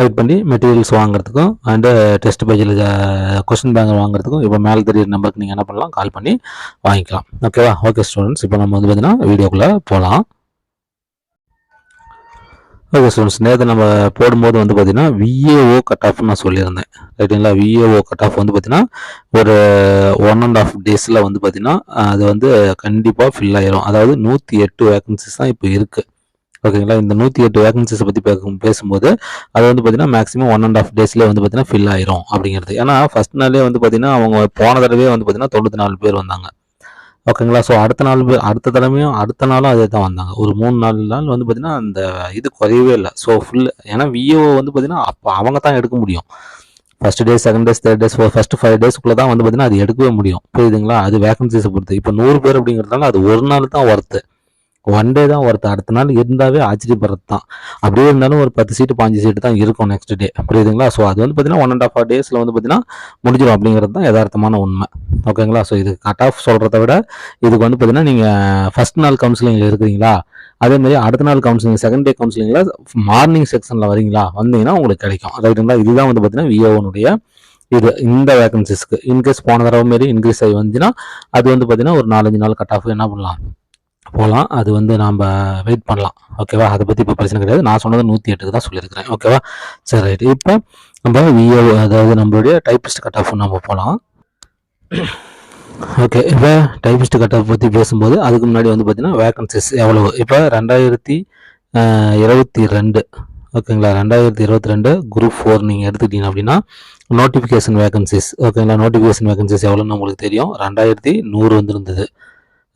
Type பண்ணி materials வாங்குறதுக்கும் and test பேஜில் கொஸ்டின் பேங்கர் வாங்குறதுக்கும் இப்போ மேலே தெரியுற நம்பருக்கு நீங்கள் என்ன பண்ணலாம் கால் பண்ணி வாங்கிக்கலாம். ஓகேவா ஓகே ஸ்டூடெண்ட்ஸ் இப்போ நம்ம வந்து பார்த்தீங்கன்னா வீடியோக்குள்ளே போகலாம் ஓகே ஸ்டூடெண்ட்ஸ் நேற்று நம்ம போடும்போது வந்து பார்த்தீங்கன்னா விஏஓ கட் ஆஃப்னு நான் சொல்லியிருந்தேன். ரைட்டுங்களா விஏஓ கட் ஆஃப் வந்து பார்த்தீங்கன்னா ஒரு ஒன் அண்ட் ஆஃப் டேஸில் வந்து பார்த்தீங்கன்னா அது வந்து கண்டிப்பாக ஃபில் ஆயிரும். அதாவது நூற்றி எட்டு வேகன்சிஸ் தான் இப்போ இருக்குது ஓகேங்களா? இந்த நூற்றி எட்டு வேகன்சிஸை பற்றி பேசும்போது அது வந்து பார்த்தீங்கன்னா மேக்ஸிமம் ஒன் அண்ட் ஆஃப் டேஸ்லேயே வந்து பார்த்தீங்கன்னா ஃபில் ஆயிரும் அப்படிங்கிறது. ஏன்னா ஃபர்ஸ்ட் நாளே வந்து பார்த்தீங்கன்னா அவங்க போன தடவை வந்து பார்த்தீங்கன்னா தொண்ணூற்றி நாலு பேர் வந்தாங்க. ஓகேங்களா? ஸோ அடுத்த நாள் அடுத்த தடவையும் அடுத்த நாளும் அதே தான் வந்தாங்க. ஒரு மூணு நாலு நாள் வந்து பார்த்தீங்கன்னா அந்த இது குறையவே இல்லை. ஸோ ஃபுல் ஏன்னா விஏஓ வந்து பார்த்தீங்கன்னா அப்போ அவங்க தான் எடுக்க முடியும். First days second days third days first five டேஸ்க்குள்ளே தான் வந்து பார்த்தீங்கன்னா அது எடுக்கவே முடியும். புரியுதுங்களா? அது வேகன்சிஸை பொறுத்து. இப்போ நூறு பேர் அப்படிங்கிறதுனால அது ஒரு நாள் தான் ஒர்த்து ஒன் டே தான் ஒருத்த அடுத்த நாள் இருந்தாவே ஆச்சரியப்படுறது தான் அப்படியே இருந்தாலும் ஒரு பத்து சீட்டு பாஞ்சு சீட்டு தான் இருக்கும் நெக்ஸ்ட் டே புரியுதுங்களா? ஸோ அது வந்து பார்த்தீங்கன்னா ஒன் அண்ட் ஆஃப் டேஸில் வந்து பார்த்தீங்கன்னா முடிஞ்சிடும் அப்படிங்கிறது தான் யதார்த்தமான உண்மை. ஓகேங்களா ஸோ இது கட் ஆஃப் சொல்கிறத விட இதுக்கு வந்து பார்த்தீங்கன்னா நீங்கள் ஃபர்ஸ்ட் நாள் கவுன்சிலிங்கில் இருக்கிறீங்களா? அதே மாதிரி அடுத்த நாள் கவுன்சிலிங் செகண்ட் டே கவுன்சிலிங்கில் மார்னிங் செக்ஷனில் வரீங்களா வந்தீங்கன்னா உங்களுக்கு கிடைக்கும். ரைட்டுங்களா இதுதான் வந்து பார்த்தீங்கன்னா விஓனுடைய இது இந்த வேகன்சிஸ்க்கு இன்கேஸ் போன தடவை மாரி இன்க்ரீஸ் ஆகி வந்துச்சுன்னா அது வந்து பார்த்தீங்கன்னா ஒரு நாலஞ்சு நாள் கட் ஆஃப் என்ன பண்ணலாம்? போகலாம். அது வந்து நாம் வெயிட் பண்ணலாம். ஓகேவா அதை பற்றி இப்போ பிரச்சனை கிடையாது. நான் சொன்னது நூற்றி எட்டுக்கு தான் சொல்லியிருக்கிறேன். ஓகேவா சரி ரைட். இப்போ நம்ம விஏ அதாவது நம்மளுடைய டைப்பிஸ்ட் கட் ஆஃப் நம்ம போகலாம் ஓகே இப்போ டைப்பிஸ்ட் கட் ஆஃப் பற்றி பேசும்போது அதுக்கு முன்னாடி வந்து பார்த்தீங்கன்னா வேகன்சிஸ் எவ்வளவு? இப்போ ரெண்டாயிரத்தி இருபத்தி ரெண்டு. ஓகேங்களா ரெண்டாயிரத்தி இருபத்தி ரெண்டு குரூப் ஃபோர் நீங்கள் எடுத்துக்கிட்டீங்க அப்படின்னா நோட்டிஃபிகேஷன் வேகன்சிஸ் ஓகேங்களா நோட்டிஃபிகேஷன் வேகன்சிஸ் எவ்வளோன்னு உங்களுக்கு தெரியும். ரெண்டாயிரத்தி நூறு வந்துருந்தது.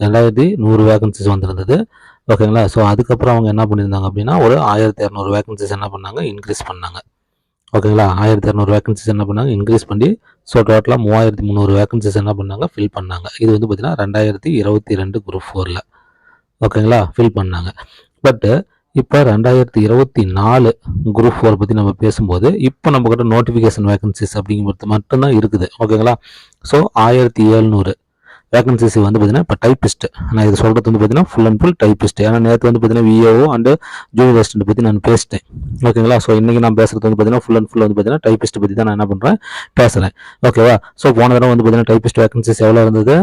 ரெண்டாயிரத்தி நூறு வேகன்சிஸ் வந்திருந்தது. ஓகேங்களா? ஸோ அதுக்கப்புறம் அவங்க என்ன பண்ணியிருந்தாங்க அப்படின்னா ஒரு ஆயிரத்தி இரநூறு வேகன்சிஸ் என்ன பண்ணாங்க? இன்க்ரீஸ் பண்ணாங்க. ஓகேங்களா? ஆயிரத்தி இரநூறு வேகன்சிஸ் என்ன பண்ணாங்க? இன்க்ரீஸ் பண்ணி ஸோ டோட்டலாக மூவாயிரத்தி முந்நூறு வேகன்சிஸ் என்ன பண்ணாங்க? ஃபில் பண்ணாங்க. இது வந்து பார்த்தீங்கன்னா ரெண்டாயிரத்தி இருபத்தி ரெண்டு குரூப் ஃபோரில் ஓகேங்களா? ஃபில் பண்ணாங்க. பட்டு இப்போ ரெண்டாயிரத்தி இருபத்தி நாலு குரூப் ஃபோர் பற்றி நம்ம பேசும்போது இப்போ நம்மக்கிட்ட நோட்டிஃபிகேஷன் வேகன்சிஸ் அப்படிங்கிறது மட்டும்தான் இருக்குது. ஓகேங்களா? ஸோ ஆயிரத்தி எழுநூறு. வேகன்சிஸ் வந்து பார்த்தீங்கன்னா இப்போ டைப்பிஸ்ட் நான் இது சொல்கிறது வந்து பார்த்தீங்கன்னா ஃபுல் அண்ட் ஃபுல் டைப்பிஸ்ட் ஏன்னா நேற்று வந்து பார்த்தீங்கன்னா விஏஓ அண்டு ஜூனியர் அசிஸ்டன்ட் பற்றி நான் பேசிட்டேன். ஓகேங்களா? ஸோ இன்றைக்கி நான் பேசுகிறது வந்து பார்த்தீங்கன்னா ஃபுல் அண்ட் ஃபுல் வந்து பார்த்தீங்கன்னா டைப்பிஸ்ட் பற்றி தான் நான் என்ன பண்ணுறேன் பேசுகிறேன் ஓகேவா ஸோ போன தடவை வந்து பார்த்தீங்கன்னா டைப்பிஸ்ட் வேகன்சிஸ் எவ்வளோ இருந்தது?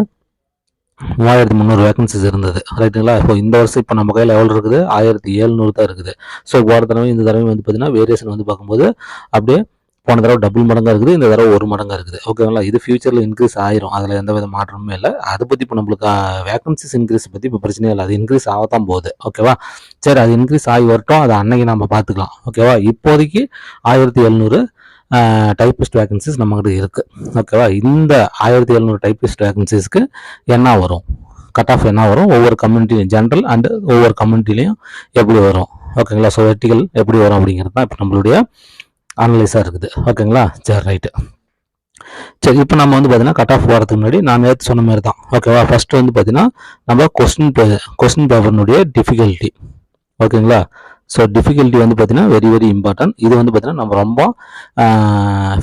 மூவாயிரத்தி முந்நூறு வேகன்சிஸ் இருந்தது. ரைட்டுங்களா இப்போ இந்த வருஷம் இப்போ நம்ம கையில் எவ்வளோ இருக்குது? ஆயிரத்தி ஏழ்நூறு தான் இருக்குது. ஸோ போன தடவை இந்த தடவை வந்து பார்த்தீங்கன்னா வேரியேஷன் வந்து பார்க்கும்போது அப்படியே போன தடவை டபுள் மடங்காக இருக்குது இந்த தடவை ஒரு மடங்காக இருக்குது. ஓகேங்களா இது ஃபியூச்சரில் இன்க்ரீஸ் ஆயிரும். அதில் எந்த வித மாற்றமுமே இல்லை. அதை பற்றி இப்போ நம்மளுக்கு வேக்கன்சிஸ் இன்க்ரீஸ் பற்றி இப்போ பிரச்சனையே இல்லை. அது இன்க்ரீஸ் ஆகத்தான் போகுது. ஓகேவா சரி அது இன்க்ரீஸ் ஆகி வரட்டும். அது அன்னைக்கு நம்ம பார்த்துக்கலாம். ஓகேவா இப்போதைக்கு ஆயிரத்தி எழுநூறு டைப்பிஸ்ட் வேகன்சிஸ் நம்மகிட்ட இருக்குது ஓகேவா இந்த ஆயிரத்தி எழுநூறு டைப்பிஸ்ட் வேகன்சிஸ்க்கு என்ன வரும்? கட் ஆஃப் என்ன வரும்? ஒவ்வொரு கம்யூனிட்டிலையும் ஜென்ரல் அண்டு ஒவ்வொரு கம்யூனிட்டிலையும் எப்படி வரும்? ஓகேங்களா ஸோ வெர்டிகல் எப்படி வரும் அப்படிங்கிறது தான் இப்போ நம்மளுடைய அனலைஸாக இருக்குது. ஓகேங்களா சரி ரைட்டு சரி இப்போ நம்ம வந்து பார்த்தீங்கன்னா கட் ஆஃப் வரதுக்கு முன்னாடி நான் நேற்று சொன்ன மாதிரி தான். ஓகேவா ஃபஸ்ட்டு வந்து பார்த்தீங்கன்னா நம்ம கொஸ்டின் கொஸ்டின் பேப்பர்னுடைய டிஃபிகல்ட்டி ஓகேங்களா ஸோ டிஃபிகல்ட்டி வந்து பார்த்தீங்கன்னா வெரி வெரி இம்பார்ட்டன்ட் இது வந்து பார்த்தீங்கன்னா நம்ம ரொம்ப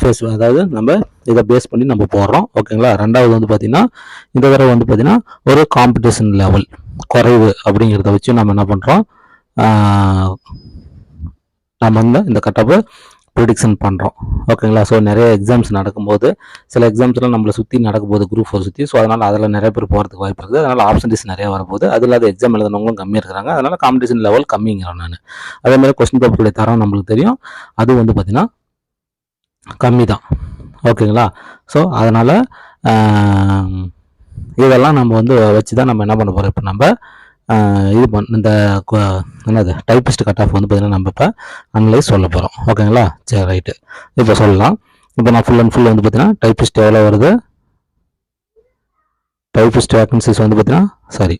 ஃபேஸ் அதாவது நம்ம இதை பேஸ் பண்ணி நம்ம போடுறோம். ஓகேங்களா ரெண்டாவது வந்து பார்த்தீங்கன்னா இந்த தடவை வந்து பார்த்தீங்கன்னா ஒரு காம்படிஷன் லெவல் குறைவு அப்படிங்கிறத வச்சு நம்ம என்ன பண்ணுறோம் நம்ம வந்து இந்த கட்டப்பை ப்ரிடிக்ஷன் பண்ணுறோம் ஓகேங்களா ஸோ நிறைய எக்ஸாம்ஸ் நடக்கும்போது சில எக்ஸாம்ஸ்லாம் நம்மளை சுற்றி நடக்கும்போது குரூப் ஃபோர் சுற்றி ஸோ அதனால் அதில் நிறைய பேர் போகிறதுக்கு வாய்ப்பு இருக்குது. அதனால் ஆப்ஷன்டிஸ் நிறைய வரப்போகுது. அது இல்லாத எக்ஸாம் எழுதுனவங்களும் கம்மியாக இருக்கிறாங்க. அதனால் காம்படிஷன் லெவல் கம்மிங்கிறேன் நான். அதே மாதிரி கொஸ்டின் பேப்பருடைய தரம் நம்மளுக்கு தெரியும். அது வந்து பார்த்திங்கன்னா கம்மி தான் ஓகேங்களா ஸோ அதனால் இதெல்லாம் நம்ம வந்து வச்சு தான் நம்ம என்ன பண்ண போகிறோம் இப்போ நம்ம இது பண் இந்த என்னது டைப்பிஸ்ட் கட் ஆஃப் வந்து பார்த்தீங்கன்னா நம்ம இப்போ அனலைஸ் சொல்ல போகிறோம் ஓகேங்களா சரி ரைட்டு இப்போ சொல்லலாம். இப்போ நான் ஃபுல் அண்ட் ஃபுல் வந்து பார்த்தீங்கன்னா டைப்பிஸ்ட் எவ்வளோ வருது? டைப்பிஸ்ட் வேக்கன்சிஸ் வந்து பார்த்தீங்கன்னா சாரி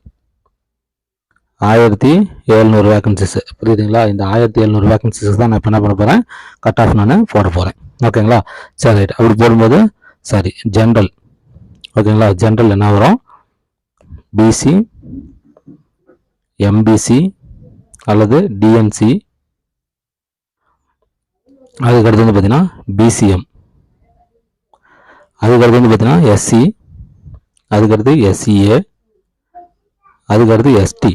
ஆயிரத்தி எழுநூறு வேக்கன்சிஸ் புரியுதுங்களா? இந்த ஆயிரத்தி எழுநூறு வேக்கன்சிஸ் தான் நான் இப்போ என்ன பண்ண போகிறேன் கட் ஆஃப் நான் போட போகிறேன் ஓகேங்களா சரி ரைட் அப்படி போடும்போது சரி ஜென்ரல் ஓகேங்களா ஜென்ரல் என்ன வரும்? பிசி எம்பிசி அல்லது டிஎன்சி அதுக்கடுத்து வந்து பார்த்தீங்கன்னா பிசிஎம் அதுக்கடுத்து வந்து பார்த்தீங்கன்னா எஸ்சி அதுக்கடுத்து எஸ்சிஏ அதுக்கடுத்து எஸ்டி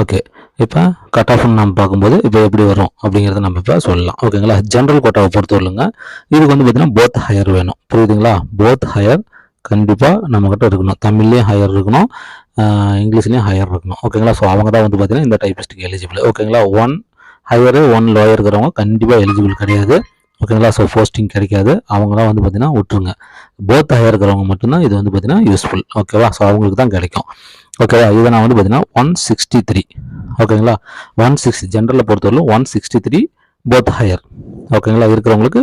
ஓகே இப்போ கட் ஆஃப்னு நம்ம பார்க்கும்போது இப்போ எப்படி வரும் அப்படிங்கிறத நம்ம இப்போ சொல்லலாம். ஓகேங்களா ஜென்ரல் கோட்டாவை பொறுத்தவரைங்க இதுக்கு வந்து பார்த்தீங்கன்னா போத் ஹையர் வேணும். புரியுதுங்களா? போத் ஹையர் கண்டிப்பாக நம்மக்கிட்ட இருக்கணும். தமிழ்லேயும் ஹையர் இருக்கணும். இங்கிலீஷ்லேயும் ஹையர் இருக்கணும். ஓகேங்களா ஸோ அவங்க தான் வந்து பார்த்தீங்கன்னா இந்த டைப்பிஸ்ட்டுக்கு எலிஜிபிள் ஓகேங்களா ஒன் ஹையரு ஒன் லோயர் இருக்கிறவங்க கண்டிப்பாக எலிஜிபிள் கிடையாது. ஓகேங்களா ஸோ போஸ்டிங் கிடைக்காது. அவங்களாம் வந்து பார்த்தீங்கன்னா விட்டுருங்க. போத் ஹையர் இருக்கிறவங்க மட்டும்தான் இது வந்து பார்த்தீங்கன்னா யூஸ்ஃபுல் ஓகேவா ஸோ அவங்களுக்கு தான் கிடைக்கும். ஓகேவா இதை நான் வந்து பார்த்தீங்கன்னா ஒன் சிக்ஸ்டி த்ரீ ஓகேங்களா ஒன் சிக்ஸ்டி ஜென்ரலில் பொறுத்தவரைக்கும் one sixty three both higher ஓகேங்களா இருக்கிறவங்களுக்கு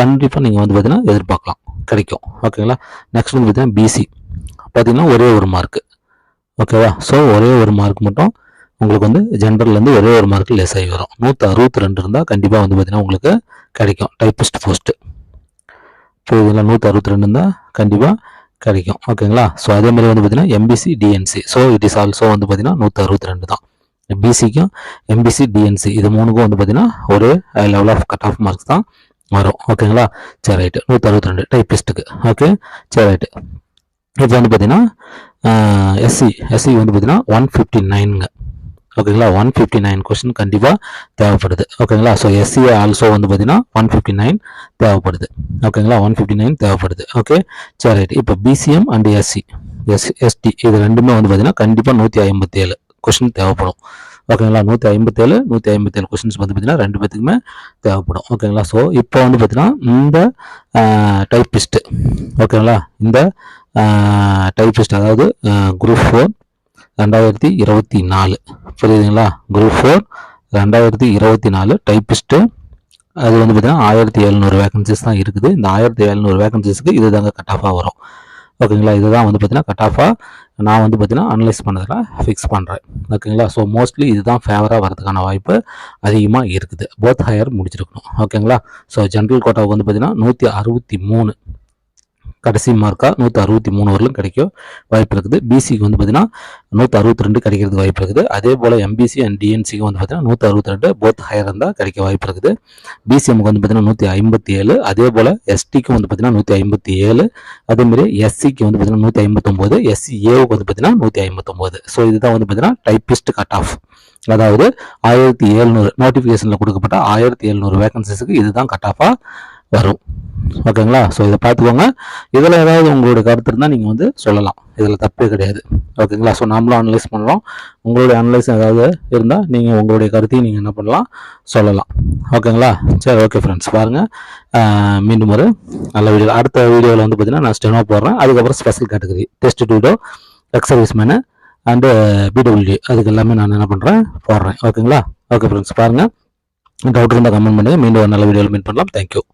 கண்டிப்பாக நீங்கள் வந்து பார்த்தீங்கன்னா எதிர்பார்க்கலாம். கிடைக்கும். ஓகேங்களா நெக்ஸ்ட் வந்து பார்த்தீங்கன்னா பிசி பார்த்தீங்கன்னா ஒரே ஒரு மார்க்கு ஓகேவா ஸோ ஒரே ஒரு மார்க் மட்டும் உங்களுக்கு வந்து ஜென்ரல்லேருந்து ஒரே ஒரு மார்க் லெஸ் ஆகி வரும். நூற்றி அறுபத்தி ரெண்டு இருந்தால் கண்டிப்பாக வந்து பார்த்தீங்கன்னா உங்களுக்கு கிடைக்கும். டைப்பிஸ்ட் போஸ்ட்டு இதெல்லாம் நூற்றி அறுபத்தி ரெண்டு இருந்தால் கண்டிப்பாக கிடைக்கும் ஓகேங்களா ஸோ அதே மாதிரி வந்து பார்த்தீங்கன்னா MBC DNC so it is also வந்து பார்த்தீங்கன்னா நூற்றி அறுபத்தி ரெண்டு தான் பிசிக்கும் எம்பிசி டிஎன்சி இது மூணுக்கும் வந்து பார்த்தீங்கன்னா ஒரு level of cut off marks தான் வரும். ஓகேங்களா சரி ரைட்டு நூற்றி அறுபத்தி ரெண்டு டைப்பிஸ்ட்டுக்கு ஓகே சரி ரைட்டு இப்போ வந்து பார்த்தீங்கன்னா எஸ்சி எஸ்சி வந்து பார்த்தீங்கன்னா ஒன் ஃபிஃப்டி நைனுங்க ஓகேங்களா ஒன் ஃபிஃப்டி நைன் கொஸ்டின் கண்டிப்பாக தேவைப்படுது ஓகேங்களா ஸோ எஸ்சி ஆல்சோ வந்து பார்த்தீங்கன்னா ஒன் ஃபிஃப்டி நைன் தேவைப்படுது. ஓகேங்களா ஒன் ஃபிஃப்டி நைன் தேவைப்படுது. ஓகே சரி ரைட் இப்போ BCM and SC S ST இது ரெண்டுமே வந்து பார்த்தீங்கன்னா கண்டிப்பாக நூற்றி ஐம்பத்தி ஏழு கொஸ்டின் தேவைப்படும். ஓகேங்களா? நூற்றி ஐம்பத்தேழு நூற்றி ஐம்பத்தேழு கொஸ்டின்ஸ் வந்து பார்த்தீங்கன்னா ரெண்டு பேத்துக்குமே தேவைப்படும். ஓகேங்களா? ஸோ இப்போ வந்து பார்த்தீங்கன்னா இந்த டைப்பிஸ்ட்டு ஓகேங்களா? இந்த டைப்பிஸ்ட் அதாவது குரூப் ஃபோர் ரெண்டாயிரத்தி இருபத்தி நாலு. புரியுதுங்களா? குரூப் ஃபோர் ரெண்டாயிரத்தி இருபத்தி நாலு டைப்பிஸ்ட்டு அது வந்து பார்த்தீங்கன்னா ஆயிரத்தி எழுநூறு வேகன்சிஸ் தான் இருக்குது. இந்த ஆயிரத்தி எழுநூறு வேகன்சிஸ்க்கு இது தாங்க கட் ஆஃபாக வரும். ஓகேங்களா? இதுதான் வந்து பார்த்தீங்கன்னா கட் ஆஃபாக நான் வந்து பார்த்தீங்கன்னா அனலைஸ் பண்ணதில் ஃபிக்ஸ் பண்ணுறேன் ஓகேங்களா ஸோ மோஸ்ட்லி இதுதான் ஃபேவராக வரதுக்கான வாய்ப்பு அதிகமாக இருக்குது. போத் ஹையர் முடிச்சிருக்கணும். ஓகேங்களா ஸோ ஜென்ரல் கோட்டாவுக்கு வந்து பார்த்தீங்கன்னா நூற்றி அறுபத்தி மூணு. கடைசி மார்க்காக நூற்றி அறுபத்தி மூணு வரலும் கிடைக்கும் வாய்ப்பு இருக்குது. பிசிக்கு வந்து பார்த்தீங்கன்னா நூற்றி அறுபத்தி ரெண்டு கிடைக்கிறதுக்கு வாய்ப்பு இருக்குது. அதே போல் எம்பிசி அண்ட் டிஎன்சிக்கு வந்து பார்த்தீங்கன்னா நூற்றி அறுபத்தி ரெண்டு போத் ஹையர் இருந்தால் கிடைக்க வாய்ப்பு இருக்குது. பிசிஎம்க்கு வந்து பார்த்தீங்கன்னா நூற்றி ஐம்பத்தி ஏழு அதே போல் எஸ்டிக்கு வந்து பார்த்தீங்கன்னா நூற்றி ஐம்பத்தி ஏழு அதேமாரி எஸ்சிக்கு வந்து பார்த்தீங்கன்னா நூற்றி ஐம்பத்தொம்போது எஸ்சிஏவுக்கு வந்து பார்த்தீங்கன்னா நூற்றி ஐம்பத்தொம்போது ஸோ இதுதான் வந்து பார்த்தீங்கன்னா டைப்பிஸ்ட் கட் ஆஃப் அதாவது ஆயிரத்தி எழுநூறு நோட்டிஃபிகேஷனில் கொடுக்கப்பட்ட ஆயிரத்தி எழுநூறு வேகன்சிஸுக்கு இதுதான் கட் ஆஃபாக வரும். ஓகேங்களா? ஸோ இதை பார்த்துக்கோங்க. இதில் ஏதாவது உங்களுடைய கருத்து இருந்தால் நீங்கள் வந்து சொல்லலாம். இதில் தப்பே கிடையாது. ஓகேங்களா? ஸோ நாமளும் அனலைஸ் பண்ணலாம். உங்களுடைய அனலைஸ் ஏதாவது இருந்தால் நீங்கள் உங்களுடைய கருத்தையும் நீங்கள் என்ன பண்ணலாம்? சொல்லலாம். ஓகேங்களா? சரி ஓகே ஃப்ரெண்ட்ஸ் பாருங்கள் மீண்டும் ஒரு நல்ல வீடியோ. அடுத்த வீடியோவில் வந்து பார்த்தீங்கன்னா நான் ஸ்டெனோ போடுறேன். அதுக்கப்புறம் special category test டூடோ ex service men and PW அதுக்கு எல்லாமே நான் என்ன பண்ணுறேன் போடுறேன். ஓகேங்களா? ஓகே ஃப்ரெண்ட்ஸ் பாருங்கள் டவுட் இருந்தால் கமெண்ட் பண்ணுங்கள் மீண்டும் ஒரு நல்ல வீடியோவில் மீட் பண்ணலாம். தேங்க்யூ